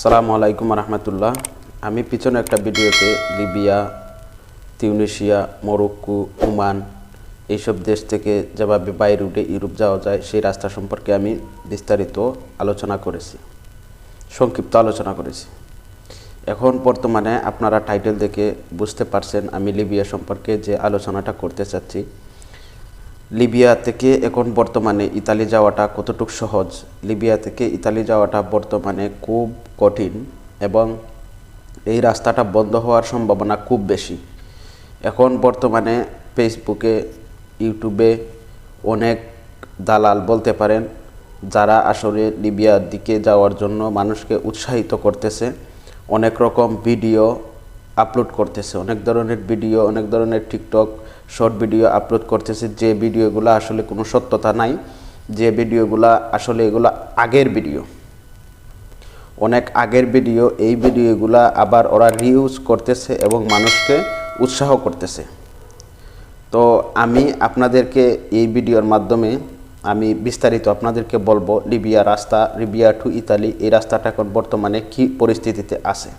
সালামু আলাইকুম রহমতুল্লাহ আমি পিছনে একটা ভিডিওতে লিবিয়া, তিউনেশিয়া, মরক্কো, ওমান এইসব দেশ থেকে যেভাবে বাই রুটে ইউরোপ যাওয়া যায়, সেই রাস্তা সম্পর্কে আমি বিস্তারিত আলোচনা করেছি, সংক্ষিপ্ত আলোচনা করেছি। এখন বর্তমানে আপনারা টাইটেল দেখে বুঝতে পারছেন আমি লিবিয়া সম্পর্কে যে আলোচনাটা করতে চাচ্ছি। লিবিয়া থেকে এখন বর্তমানে ইতালি যাওয়াটা কতটুক সহজ? লিবিয়া থেকে ইতালি যাওয়াটা বর্তমানে খুব কঠিন এবং এই রাস্তাটা বন্ধ হওয়ার সম্ভাবনা খুব বেশি। এখন বর্তমানে ফেসবুকে ইউটিউবে অনেক দালাল বলতে পারেন, যারা আসলে লিবিয়ার দিকে যাওয়ার জন্য মানুষকে উৎসাহিত করতেছে, অনেক রকম ভিডিও আপলোড করতেছে, অনেক ধরনের ভিডিও, অনেক ধরনের টিকটক শর্ট ভিডিও আপলোড করতেছে, যে ভিডিওগুলো আসলে কোনো সত্যতা নাই, যে ভিডিওগুলো আসলে এগুলো আগের ভিডিও। অনেক আগের ভিডিও, এই ভিডিওগুলা আবার ওরা রিউজ করতেছে এবং মানুষকে উৎসাহ করতেছে। তো আমি আপনাদেরকে এই ভিডিওর মাধ্যমে আমি বিস্তারিত আপনাদেরকে বলব, লিবিয়া রাস্তা, লিবিয়া টু ইতালি, এই রাস্তাটা এখন বর্তমানে কী পরিস্থিতিতে আছে।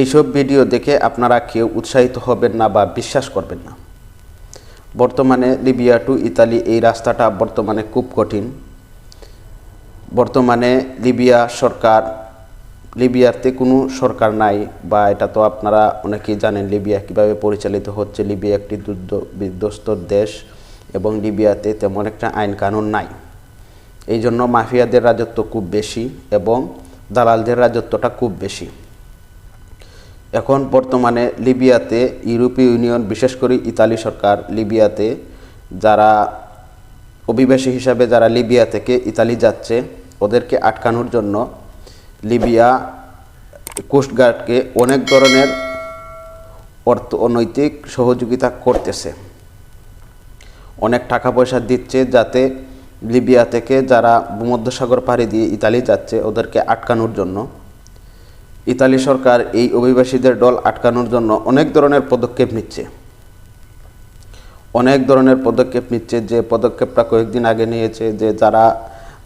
এইসব ভিডিও দেখে আপনারা কেউ উৎসাহিত হবেন না বা বিশ্বাস করবেন না। বর্তমানে লিবিয়া টু ইতালি এই রাস্তাটা বর্তমানে খুব কঠিন। বর্তমানে লিবিয়া সরকার, লিবিয়াতে কোনো সরকার নাই বা এটা তো আপনারা অনেকেই জানেন লিবিয়া কীভাবে পরিচালিত হচ্ছে। লিবিয়া একটি বিধ্বস্ত দেশ এবং লিবিয়াতে তেমন একটা আইন কানুন নাই। এই জন্য মাফিয়াদের রাজত্ব খুব বেশি এবং দালালদের রাজত্বটা খুব বেশি। এখন বর্তমানে লিবিয়াতে ইউরোপীয় ইউনিয়ন, বিশেষ করে ইতালি সরকার লিবিয়াতে, যারা অভিবাসী হিসাবে যারা লিবিয়া থেকে ইতালি যাচ্ছে, ওদেরকে আটকানোর জন্য লিবিয়া কোস্টগার্ডকে অনেক ধরনের অর্থনৈতিক সহযোগিতা করতেছে। অনেক টাকা পয়সা দিচ্ছে যাতে লিবিয়া থেকে যারা ভূমধ্যসাগর পাড়ি দিয়ে ইতালি যাচ্ছে, ওদেরকে আটকানোর জন্য। ইতালি সরকার এই অভিবাসীদের দল আটকানোর জন্য অনেক ধরনের পদক্ষেপ নিচ্ছে। অনেক ধরনের পদক্ষেপ নিচ্ছে যে পদক্ষেপটা কয়েকদিন আগে নিয়েছে যে যারা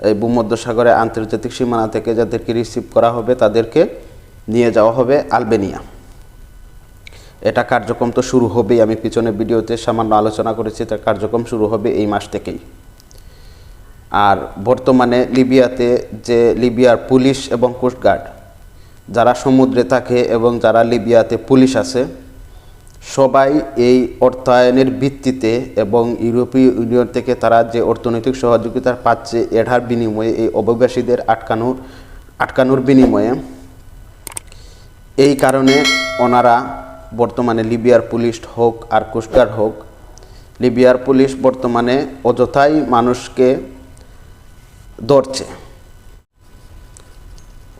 এই ভূমধ্যসাগরে আন্তর্জাতিক সীমানা থেকে যাদেরকে রিসিভ করা হবে তাদেরকে নিয়ে যাওয়া হবে আলবেনিয়া। এটা কার্যক্রম তো শুরু হবেই। আমি পিছনে ভিডিওতে সামান্য আলোচনা করেছি তার কার্যক্রম শুরু হবে এই মাস থেকেই। আর বর্তমানে লিবিয়াতে যে লিবিয়ার পুলিশ এবং কোস্টগার্ড যারা সমুদ্রে থাকে এবং যারা লিবিয়াতে পুলিশ আছে, সবাই এই অর্থায়নের ভিত্তিতে এবং ইউরোপীয় ইউনিয়ন থেকে তারা যে অর্থনৈতিক সহযোগিতা পাচ্ছে, এটার বিনিময়ে, এই অভিবাসীদের আটকানোর আটকানোর বিনিময়ে, এই কারণে ওনারা বর্তমানে লিবিয়ার পুলিশ হোক আর কোস্টগার্ড হোক, লিবিয়ার পুলিশ বর্তমানে অযথাই মানুষকে ধরছে।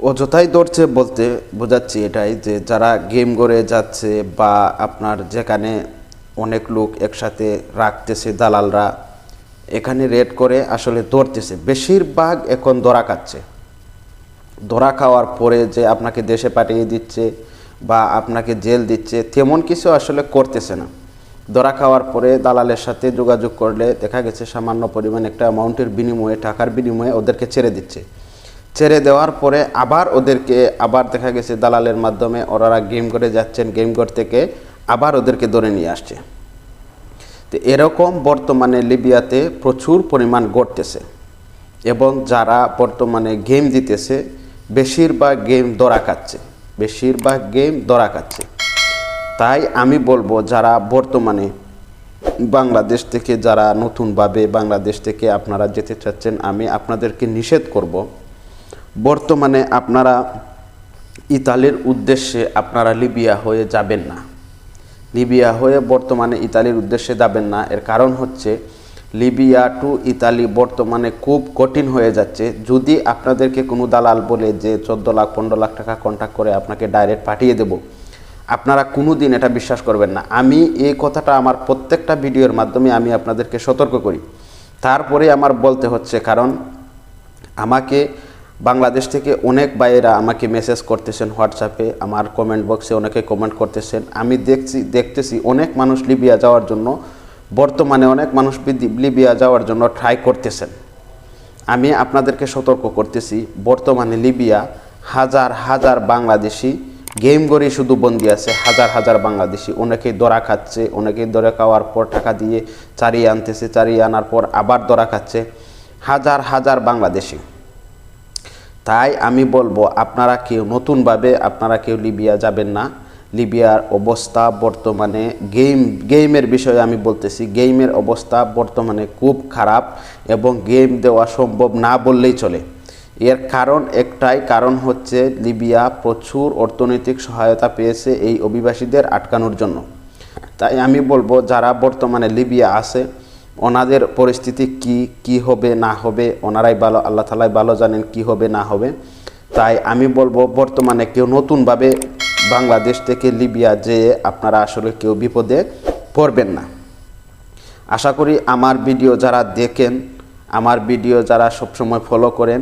অযথাই ধরছে বলতে বোঝাচ্ছি এটাই যে যারা গেম করে যাচ্ছে বা আপনার যেখানে অনেক লোক একসাথে রাখতেছে দালালরা, এখানে রেড করে আসলে ধরতেছে বেশিরভাগ এখন ধরা খাচ্ছে। ধরা খাওয়ার পরে যে আপনাকে দেশে পাঠিয়ে দিচ্ছে বা আপনাকে জেল দিচ্ছে, তেমন কিছু আসলে করতেছে না। ধরা খাওয়ার পরে দালালের সাথে যোগাযোগ করলে দেখা গেছে সামান্য পরিমাণ একটা অ্যামাউন্টের বিনিময়ে, টাকার বিনিময়ে ওদেরকে ছেড়ে দিচ্ছে। ছেড়ে দেওয়ার পরে আবার ওদেরকে আবার দেখা গেছে দালালের মাধ্যমে ওনারা গেম করে যাচ্ছেন, গেম ঘর থেকে আবার ওদেরকে ধরে নিয়ে আসছে। তো এরকম বর্তমানে লিবিয়াতে প্রচুর পরিমাণ ঘটতেছে এবং যারা বর্তমানে গেম দিতেছে, বেশিরভাগ গেম দরা খাচ্ছে, বেশিরভাগ গেম দরা খাচ্ছে। তাই আমি বলব যারা বর্তমানে বাংলাদেশ থেকে যারা নতুনভাবে বাংলাদেশ থেকে আপনারা যেতে চাচ্ছেন, আমি আপনাদেরকে নিষেধ করব বর্তমানে আপনারা ইতালির উদ্দেশ্যে আপনারা লিবিয়া হয়ে যাবেন না। লিবিয়া হয়ে বর্তমানে ইতালির উদ্দেশ্যে যাবেন না। এর কারণ হচ্ছে লিবিয়া টু ইতালি বর্তমানে খুব কঠিন হয়ে যাচ্ছে। যদি আপনাদেরকে কোনো দালাল বলে যে চোদ্দ লাখ, পনেরো লাখ টাকা কন্ট্যাক্ট করে আপনাকে ডাইরেক্ট পাঠিয়ে দেব, আপনারা কোনো দিন এটা বিশ্বাস করবেন না। আমি এই কথাটা আমার প্রত্যেকটা ভিডিওর মাধ্যমে আমি আপনাদেরকে সতর্ক করি। তারপরে আমার বলতে হচ্ছে, কারণ আমাকে বাংলাদেশ থেকে অনেক ভাইয়েরা আমাকে মেসেজ করতেছেন হোয়াটসঅ্যাপে আমার কমেন্ট বক্সে অনেকে কমেন্ট করতেছেন। আমি দেখছি, দেখতেছি অনেক মানুষ লিবিয়া যাওয়ার জন্য, বর্তমানে অনেক মানুষ লিবিয়া যাওয়ার জন্য ট্রাই করতেছেন। আমি আপনাদেরকে সতর্ক করতেছি, বর্তমানে লিবিয়া হাজার হাজার বাংলাদেশি গেম গড়ি শুধু বন্দি আছে, হাজার হাজার বাংলাদেশি। অনেকেই দরা খাচ্ছে, অনেকেই দরা খাওয়ার পর টাকা দিয়ে চারিয়ে আনতেছে, চারিয়ে আনার পর আবার দরা খাচ্ছে। হাজার হাজার বাংলাদেশি। তাই আমি বলব, আপনারা কেউ নতুনভাবে, আপনারা কেউ লিবিয়া যাবেন না। লিবিয়ার অবস্থা বর্তমানে গেম, গেমের বিষয়ে আমি বলতেছি, গেমের অবস্থা বর্তমানে খুব খারাপ এবং গেম দেওয়া সম্ভব না বললেই চলে। এর কারণ একটাই, কারণ হচ্ছে লিবিয়া প্রচুর অর্থনৈতিক সহায়তা পেয়েছে এই অভিবাসীদের আটকানোর জন্য। তাই আমি বলব, যারা বর্তমানে লিবিয়া আছে ওনাদের পরিস্থিতি কি কি হবে, না হবে, ওনারাই ভালো, আল্লাহ তালাই ভালো জানেন কি হবে, না হবে। তাই আমি বলব, বর্তমানে কেউ নতুনভাবে বাংলাদেশ থেকে লিবিয়া যেয়ে আপনারা আসলে কেউ বিপদে পড়বেন না। আশা করি আমার ভিডিও যারা দেখেন, আমার ভিডিও যারা সবসময় ফলো করেন,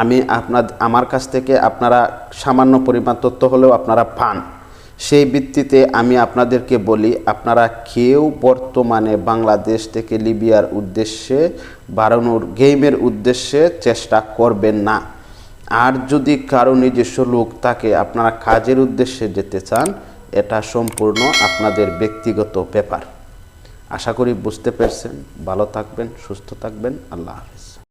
আমি আপনার আমার কাছ থেকে আপনারা সামান্য পরিমাণ তথ্য হলেও আপনারা পান। সেই ভিত্তিতে আমি আপনাদেরকে বলি, আপনারা কেউ বর্তমানে বাংলাদেশ থেকে লিবিয়ার উদ্দেশ্যে বাড়ানোর গেমের উদ্দেশ্যে চেষ্টা করবেন না। আর যদি কারও নিজস্ব লোক থাকে, আপনারা কাজের উদ্দেশ্যে যেতে চান, এটা সম্পূর্ণ আপনাদের ব্যক্তিগত ব্যাপার। আশা করি বুঝতে পেরেছেন। ভালো থাকবেন, সুস্থ থাকবেন। আল্লাহ হাফিজ।